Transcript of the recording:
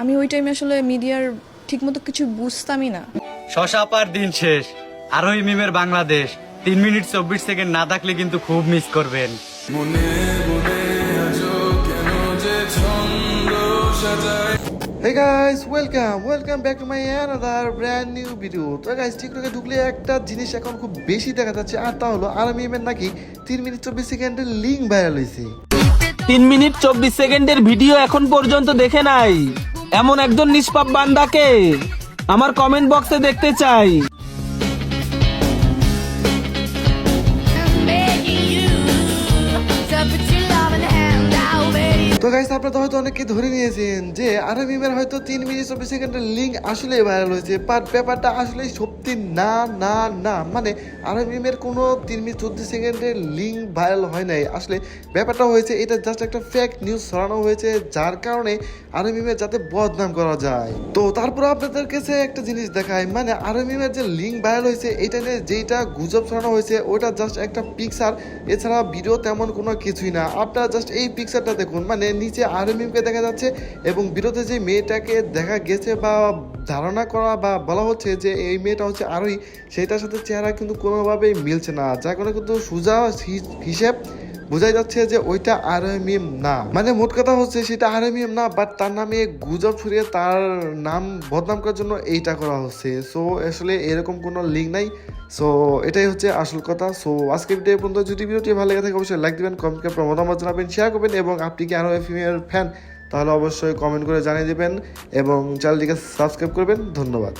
আমি ওই টাইমে আসলে মিডিয়ার ঠিকমতো কিছু বুঝতামই না। শশা পার দিন শেষ আরোই মিমের বাংলাদেশ। তিন মিনিট চব্বিশ সেকেন্ড না থাকলে কিন্তু খুব মিস করবেন। Hey guys, welcome, welcome back to my another brand new video. তো guys টিকটকে ঢুকলে একটা জিনিস এখন খুব বেশি দেখা যাচ্ছে আর তা হলো আর্মি এমের নাকি তিন মিনিট চব্বিশ সেকেন্ডের লিঙ্ক ভাইরাল হয়েছে। তিন মিনিট চব্বিশ সেকেন্ডের ভিডিও এখন পর্যন্ত দেখে নাই। এমন একজন নিষ্পাপ বান্দাকে আমার কমেন্ট বক্সে দেখতে চাই। তো গাইস আপনারা হয়তো অনেকে ধরে নিয়েছেন যে আরবি মিমের হয়তো তিন মিনিট চব্বিশ সেকেন্ডের লিঙ্ক আসলে ভাইরাল হয়েছে বাট ব্যাপারটা আসলে সত্যি না না না। মানে আরবি মিমের কোনো তিন মিনিট চব্বিশ সেকেন্ডের লিঙ্ক ভাইরাল হয় নাই। আসলে ব্যাপারটা হয়েছে, এটা জাস্ট একটা ফেক নিউজ ছড়ানো হয়েছে, যার কারণে আরবি মিমের যাতে বদনাম করা যায়। তো তারপর আপনাদের কাছে একটা জিনিস দেখায় মানে আরবি মিমের যে লিঙ্ক ভাইরাল হয়েছে, এটা নিয়ে যেটা গুজব ছড়ানো হয়েছে, ওটা জাস্ট একটা পিকচার এছাড়া ভিডিও তেমন কোনো কিছুই না। আপনারা জাস্ট এই পিকচারটা দেখুন মানে নিচে আরএমএমকে দেখা যাচ্ছে এবং বিরোধে যে মেয়েটাকে দেখা গেছে বা ধারণা করা বা বলা হচ্ছে যে এই মেয়েটা হচ্ছে আরোহী সেটার সাথে চেহারা কিন্তু কোনোভাবেই মিলছে না। যার কারণে কিন্তু সোজা হিসেব বোঝাই যাচ্ছে যে ওইটা আরএমএম না। মানে মোট কথা হচ্ছে সেটা আরএমএম না বাট তার নামে গুজব ছড়িয়ে তার নাম বদনাম করার জন্য এইটা করা হচ্ছে। সো আসলে এরকম কোনো লিঙ্ক নাই। সো এটাই হচ্ছে আসল কথা। সো আজকে ভিডিও পর্যন্ত যদি ভিডিওটি ভালো লেগে থাকে, অবশ্যই লাইক দিবেন কমেন্ট করে মতামত জানাবেন শেয়ার করবেন, এবং আপনি কি আরও ফিমেল ফ্যান তাহলে অবশ্যই কমেন্ট করে জানিয়ে দেবেন, এবং চ্যানেলটিকে সাবস্ক্রাইব করবেন। ধন্যবাদ।